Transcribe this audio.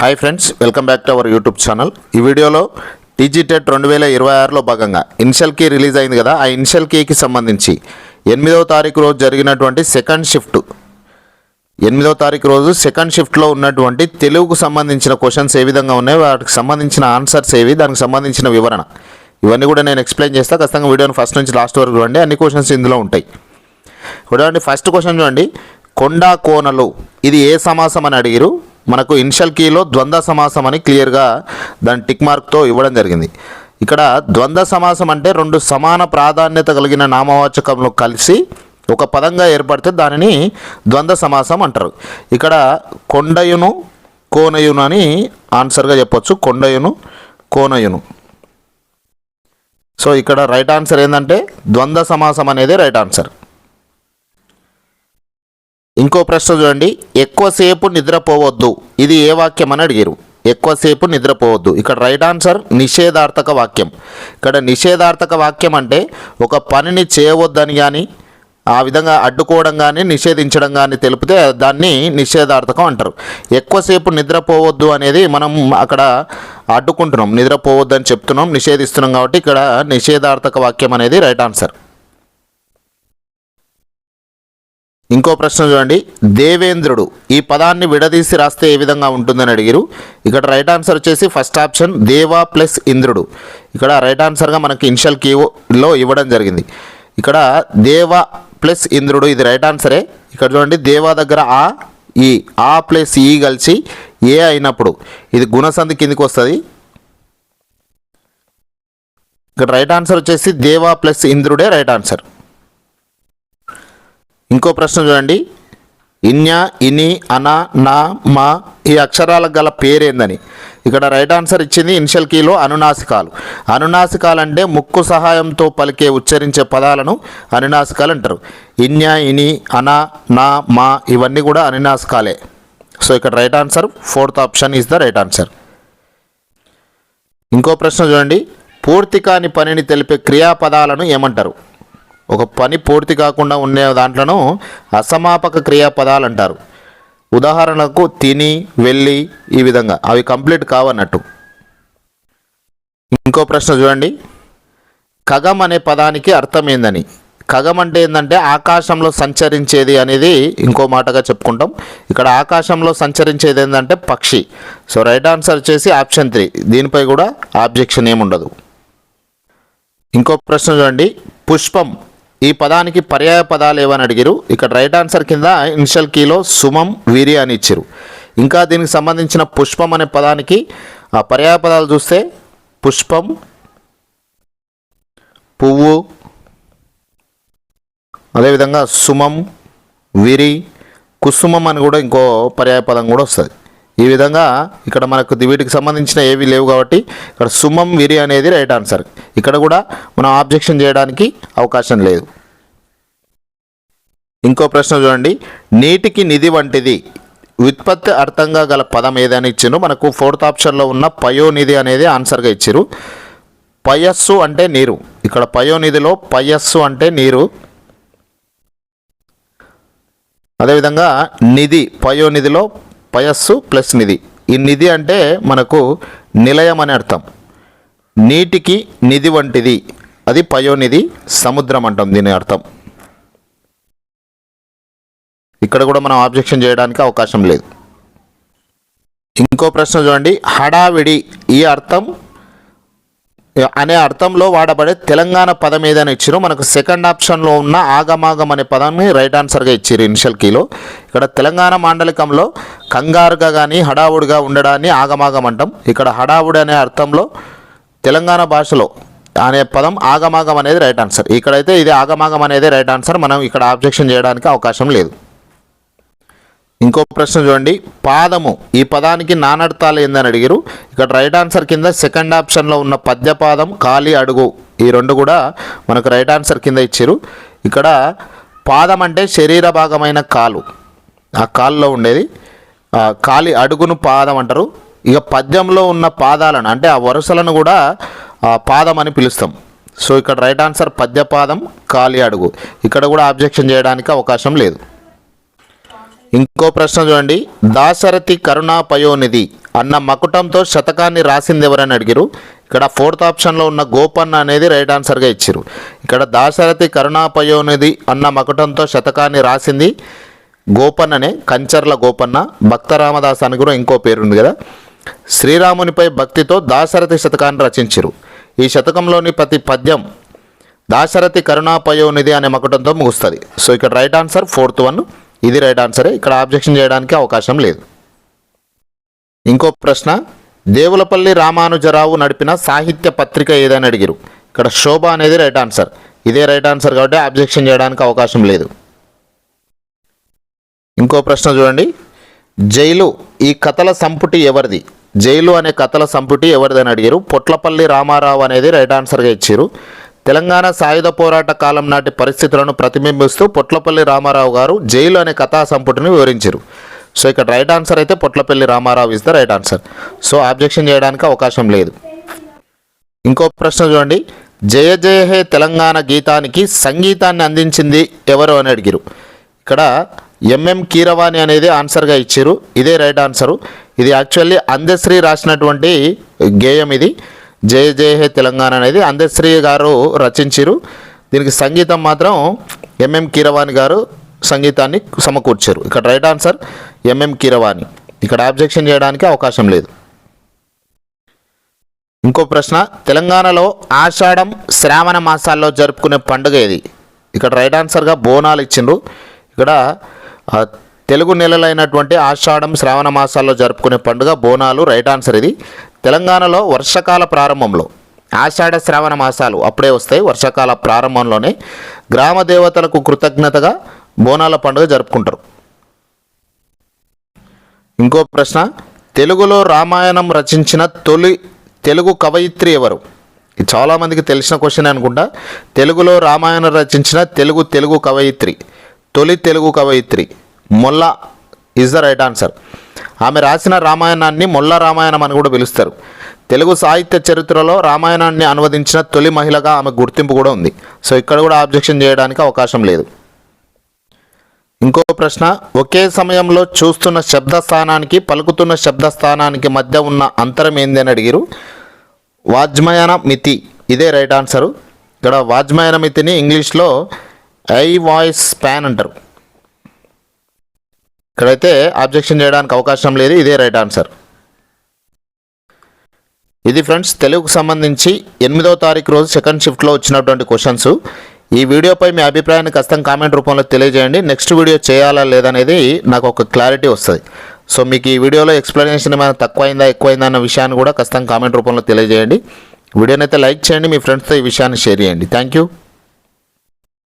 Hi friends welcome back to our YouTube channel ఈ వీడియోలో TGTET రెండు వేల ఇరవై ఆరులో భాగంగా ఇన్షియల్ కీ రిలీజ్ అయింది కదా ఆ ఇన్షియల్ కీకి సంబంధించి ఎనిమిదవ తారీఖు రోజు జరిగినటువంటి సెకండ్ షిఫ్ట్ ఎనిమిదవ తారీఖు రోజు సెకండ్ షిఫ్ట్లో ఉన్నటువంటి తెలుగుకు సంబంధించిన క్వశ్చన్స్ ఏ విధంగా ఉన్నాయి వాటికి సంబంధించిన ఆన్సర్స్ ఏవి దానికి సంబంధించిన వివరణ. ఇవన్నీ కూడా నేను ఎక్స్ప్లెయిన్ చేస్తా. ఖచ్చితంగా వీడియోని ఫస్ట్ నుంచి లాస్ట్ వరకు చూడండి. అన్ని క్వశ్చన్స్ ఇందులో ఉంటాయి. చూడండి ఫస్ట్ క్వశ్చన్ చూడండి. కొండా కోనలు ఇది ఏ సమాసం అని అడిగిరు? మనకు ఇన్షియల్ కీలో ద్వంద్వ సమాసం అని క్లియర్గా దాని టిక్ మార్క్తో ఇవ్వడం జరిగింది. ఇక్కడ ద్వంద్వ సమాసం అంటే రెండు సమాన ప్రాధాన్యత కలిగిన నామవాచకంలో కలిసి ఒక పదంగా ఏర్పడితే దానిని ద్వంద్వ సమాసం అంటారు. ఇక్కడ కొండయును కోనయును అని ఆన్సర్గా చెప్పొచ్చు. కొండయును కోనయును. సో ఇక్కడ రైట్ ఆన్సర్ ఏంటంటే ద్వంద్వ సమాసం అనేది రైట్ ఆన్సర్. ఇంకో ప్రశ్న చూడండి. ఎక్కువసేపు నిద్రపోవద్దు. ఇది ఏ వాక్యం అని అడిగారు. ఎక్కువసేపు నిద్రపోవద్దు. ఇక్కడ రైట్ ఆన్సర్ నిషేధార్థక వాక్యం. ఇక్కడ నిషేధార్థక వాక్యం అంటే ఒక పనిని చేయవద్దని కానీ ఆ విధంగా అడ్డుకోవడం కానీ నిషేధించడం కానీ తెలిపితే దాన్ని నిషేధార్థకం అంటారు. ఎక్కువసేపు నిద్రపోవద్దు అనేది మనం అక్కడ అడ్డుకుంటున్నాం. నిద్రపోవద్దు అని చెప్తున్నాం నిషేధిస్తున్నాం కాబట్టి ఇక్కడ నిషేధార్థక వాక్యం అనేది రైట్ ఆన్సర్. ఇంకో ప్రశ్న చూడండి. దేవేంద్రుడు ఈ పదాన్ని విడదీసి రాస్తే ఏ విధంగా ఉంటుందని అడిగిరు? ఇక్కడ రైట్ ఆన్సర్ వచ్చేసి ఫస్ట్ ఆప్షన్ దేవా ప్లస్ ఇంద్రుడు. ఇక్కడ రైట్ ఆన్సర్గా మనకి ఇన్షియల్ కీలో ఇవ్వడం జరిగింది. ఇక్కడ దేవ ప్లస్ ఇంద్రుడు ఇది రైట్ ఆన్సరే ఇక్కడ చూడండి దేవా దగ్గర ఆ ఈ ఆ ప్లస్ ఈ కలిసి ఏ అయినప్పుడు. ఇది గుణసంధి కిందికి వస్తుంది. ఇక్కడ రైట్ ఆన్సర్ వచ్చేసి దేవా ప్లస్ ఇంద్రుడే రైట్ ఆన్సర్ ఇంకో ప్రశ్న చూడండి. ఇన్య ఇని అన నా మా ఈ అక్షరాలకు గల పేరేందని. ఇక్కడ రైట్ ఆన్సర్ ఇచ్చింది ఇన్షియల్ కీలో అనునాసికాలు. అనునాసికాలు అంటే ముక్కు సహాయంతో పలికే ఉచ్చరించే పదాలను అనునాసికాలు అంటారు. ఇన్య ఇని అన నా మా ఇవన్నీ కూడా అనునాసికాలే. సో ఇక్కడ right answer fourth option is the right answer. ఇంకో ప్రశ్న చూడండి. పూర్తి కాని పనిని తెలిపే క్రియాపదాలను ఏమంటారు? ఒక పని పూర్తి కాకుండా ఉండే దాంట్లను అసమాపక క్రియాపదాలు అంటారు. ఉదాహరణకు తిని వెళ్ళి ఈ విధంగా. అవి కంప్లీట్ కావన్నట్టు. ఇంకో ప్రశ్న చూడండి. ఖగం అనే పదానికి అర్థం ఏందని ఖగం అంటే ఏంటంటే ఆకాశంలో సంచరించేది అనేది ఇంకో మాటగా చెప్పుకుంటాం. ఇక్కడ ఆకాశంలో సంచరించేది ఏంటంటే పక్షి. సో రైట్ ఆన్సర్ వచ్చేసి ఆప్షన్ త్రీ. దీనిపై కూడా ఆబ్జెక్షన్ ఏముండదు. ఇంకో ప్రశ్న చూడండి. పుష్పం. ఈ పదానికి పర్యాయ పదాలు ఏవని అడిగారు? ఇక్కడ రైట్ ఆన్సర్ కింద ఇనిషియల్ కీలో సుమం వీరి అని ఇచ్చారు. ఇంకా దీనికి సంబంధించిన పుష్పం అనే పదానికి ఆ పర్యాయ పదాలు చూస్తే పుష్పం పువ్వు అదేవిధంగా సుమం విరి కుసుమం అని కూడా ఇంకో పర్యాయ పదం కూడా వస్తుంది. ఈ విధంగా ఇక్కడ మనకు వీటికి సంబంధించిన ఏవి లేవు కాబట్టి ఇక్కడ సుమం విరి అనేది రైట్ ఆన్సర్. ఇక్కడ కూడా మనం ఆబ్జెక్షన్ చేయడానికి అవకాశం లేదు. ఇంకో ప్రశ్న చూడండి. నీటికి నిధి వంటిది. వ్యుత్పత్తి అర్థంగా గల పదం ఏదని ఇచ్చిండ్రు మనకు ఫోర్త్ ఆప్షన్లో ఉన్న పయోనిధి అనేది ఆన్సర్గా ఇచ్చారు. పయస్సు అంటే నీరు. ఇక్కడ పయోనిధిలో పయస్సు అంటే నీరు. అదేవిధంగా నిధి పయోనిధిలో పయస్సు ప్లస్ నిధి. ఈ నిధి అంటే మనకు నిలయం అని అర్థం. నీటికి నిధి వంటిది. అది పయోనిధి సముద్రం అంటాం దీని అర్థం. ఇక్కడ కూడా మనం ఆబ్జెక్షన్ చేయడానికి అవకాశం లేదు. ఇంకో ప్రశ్న చూడండి. హడావిడి ఈ అర్థం అనే అర్థంలో వాడబడే తెలంగాణ పదం ఏదైనా ఇచ్చారు మనకు సెకండ్ ఆప్షన్లో ఉన్న ఆగమాగం అనే పదాన్ని రైట్ ఆన్సర్గా ఇచ్చారు ఇనిషియల్ కీలో ఇక్కడ తెలంగాణ మాండలికంలో కంగారుగా కానీ హడావుడిగా ఉండడాన్ని ఆగమాగం అంటాం. ఇక్కడ హడావుడి అనే అర్థంలో తెలంగాణ భాషలో అనే పదం ఆగమాగం అనేది రైట్ ఆన్సర్ ఇక్కడైతే ఇది ఆగమాగం అనేది రైట్ ఆన్సర్ మనం ఇక్కడ ఆబ్జెక్షన్ చేయడానికి అవకాశం లేదు. ఇంకో ప్రశ్న చూడండి. పాదము ఈ పదానికి నానర్థాలు ఏందని అడిగారు. ఇక్కడ రైట్ ఆన్సర్ కింద సెకండ్ ఆప్షన్లో ఉన్న పద్యపాదం ఖాళీ అడుగు ఈ రెండు కూడా మనకు రైట్ ఆన్సర్ కింద ఇచ్చారు. ఇక్కడ పాదం అంటే శరీర భాగమైన కాలు. ఆ కాలులో ఉండేది. ఆ కాలి అడుగును పాదం అంటారు. ఇక పద్యంలో ఉన్న పాదాలను అంటే ఆ వరుసలను కూడా పాదం అని పిలుస్తాం. సో ఇక్కడ రైట్ ఆన్సర్ పద్యపాదం ఖాళీ అడుగు. ఇక్కడ కూడా ఆబ్జెక్షన్ చేయడానికి అవకాశం లేదు. ఇంకో ప్రశ్న చూడండి. దాశరథి కరుణా పయోనిధి అన్న మకుటంతో శతకాన్ని రాసింది ఎవరని అడిగిరు. ఇక్కడ ఫోర్త్ ఆప్షన్లో ఉన్న గోపన్న అనేది రైట్ ఆన్సర్గా ఇచ్చారు. ఇక్కడ దాశరథి కరుణా పయోనిధి అన్న మకుటంతో శతకాన్ని రాసింది గోపన్ననే కంచర్ల గోపన్న భక్త రామదాస్ అని కూడా ఇంకో పేరు ఉంది కదా. శ్రీరామునిపై భక్తితో దాశరథి శతకాన్ని రచించారు. ఈ శతకంలోని ప్రతి పద్యం దాశరథి కరుణాపయోనిధి అనే మకుటంతో ముగుస్తుంది. సో ఇక్కడ రైట్ ఆన్సర్ ఫోర్త్ వన్. ఇది రైట్ ఆన్సరే ఇక్కడ ఆబ్జెక్షన్ చేయడానికి అవకాశం లేదు. ఇంకో ప్రశ్న దేవులపల్లి రామానుజరావు నడిపిన సాహిత్య పత్రిక ఏదని అడిగిరు. ఇక్కడ శోభ అనేది రైట్ ఆన్సర్ ఇదే రైట్ ఆన్సర్ కాబట్టి ఆబ్జెక్షన్ చేయడానికి అవకాశం లేదు. ఇంకో ప్రశ్న చూడండి. జైలు ఈ కథల సంపుటి ఎవరిది? జైలు అనే కథల సంపుటి ఎవరిదని అడిగారు? పొట్లపల్లి రామారావు అనేది రైట్ ఆన్సర్గా ఇచ్చారు. తెలంగాణ సాయుధ పోరాట కాలం నాటి పరిస్థితులను ప్రతిబింబిస్తూ పొట్లపల్లి రామారావు గారు జైలు అనే కథా సంపుటిని వివరించారు. సో ఇక్కడ రైట్ ఆన్సర్ అయితే Potlapalli Ramarao is the right answer so objection చేయడానికి అవకాశం లేదు. ఇంకో ప్రశ్న చూడండి. జయ జయ హే తెలంగాణ గీతానికి సంగీతాన్ని అందించింది ఎవరు అని అడిగిరు. ఇక్కడ ఎంఎం కీరవాణి అనేది ఆన్సర్గా ఇచ్చారు. ఇదే రైట్ ఆన్సరు ఇది యాక్చువల్లీ అందశ్రీ రాసినటువంటి గేయం ఇది. జయ జయ హే తెలంగాణ అనేది అందశ్రీ గారు రచించారు. దీనికి సంగీతం మాత్రం ఎంఎం కీరవాణి గారు సంగీతాన్ని సమకూర్చారు. ఇక్కడ రైట్ ఆన్సర్ ఎంఎం కీరవాణి. ఇక్కడ ఆబ్జెక్షన్ చేయడానికి అవకాశం లేదు. ఇంకో ప్రశ్న తెలంగాణలో ఆషాఢం శ్రావణ మాసాల్లో జరుపుకునే పండుగ ఏది? ఇక్కడ రైట్ ఆన్సర్గా బోనాలు ఇచ్చిండ్రు. ఇక్కడ తెలుగు నెలలైనటువంటి ఆషాఢం శ్రావణ మాసాల్లో జరుపుకునే పండుగ బోనాలు రైట్ ఆన్సర్ ఇది. తెలంగాణలో వర్షకాల ప్రారంభంలో ఆషాఢ శ్రావణ మాసాలు అప్పుడే వస్తాయి. వర్షాకాల ప్రారంభంలోనే గ్రామ దేవతలకు కృతజ్ఞతగా బోనాల పండుగ జరుపుకుంటారు. ఇంకో ప్రశ్న తెలుగులో రామాయణం రచించిన తొలి తెలుగు కవయిత్రి ఎవరు? చాలామందికి తెలిసిన క్వశ్చన్ అనుకుంటా. తెలుగులో రామాయణం రచించిన తెలుగు తెలుగు కవయిత్రి తొలి Telugu కవయిత్రి Molla is the right answer. ఆమె రాసిన రామాయణాన్ని మొల్ల రామాయణం అని కూడా పిలుస్తారు. తెలుగు సాహిత్య చరిత్రలో రామాయణాన్ని అనువదించిన తొలి మహిళగా ఆమె గుర్తింపు కూడా ఉంది. సో ఇక్కడ కూడా ఆబ్జెక్షన్ చేయడానికి అవకాశం లేదు. ఇంకో ప్రశ్న ఒకే సమయంలో చూస్తున్న శబ్ద స్థానానికి పలుకుతున్న శబ్ద స్థానానికి మధ్య ఉన్న అంతరం ఏంది అని అడిగిరు. వాజ్మయన మితి. ఇదే రైట్ ఆన్సరు. ఇక్కడ వాజ్మయన మితిని ఇంగ్లీష్లో ఐ వాయిస్ స్పాన్ అంటారు. ఇక్కడైతే ఆబ్జెక్షన్ చేయడానికి అవకాశం లేదు. ఇదే రైట్ ఆన్సర్ ఇది ఫ్రెండ్స్ తెలుగుకు సంబంధించి ఎనిమిదవ తారీఖు రోజు సెకండ్ షిఫ్ట్లో వచ్చినటువంటి క్వశ్చన్స్ ఈ వీడియోపై మీ అభిప్రాయాన్ని ఖచ్చితంగా కామెంట్ రూపంలో తెలియజేయండి. నెక్స్ట్ వీడియో చేయాలా లేదనేది నాకు ఒక క్లారిటీ వస్తుంది. సో మీకు ఈ వీడియోలో ఎక్స్ప్లెనేషన్ ఏమైనా తక్కువైందా ఎక్కువైందా అన్న విషయాన్ని కూడా ఖచ్చితంగా కామెంట్ రూపంలో తెలియజేయండి. వీడియోనైతే అయితే లైక్ చేయండి. మీ ఫ్రెండ్స్తో ఈ విషయాన్ని షేర్ చేయండి. Thank you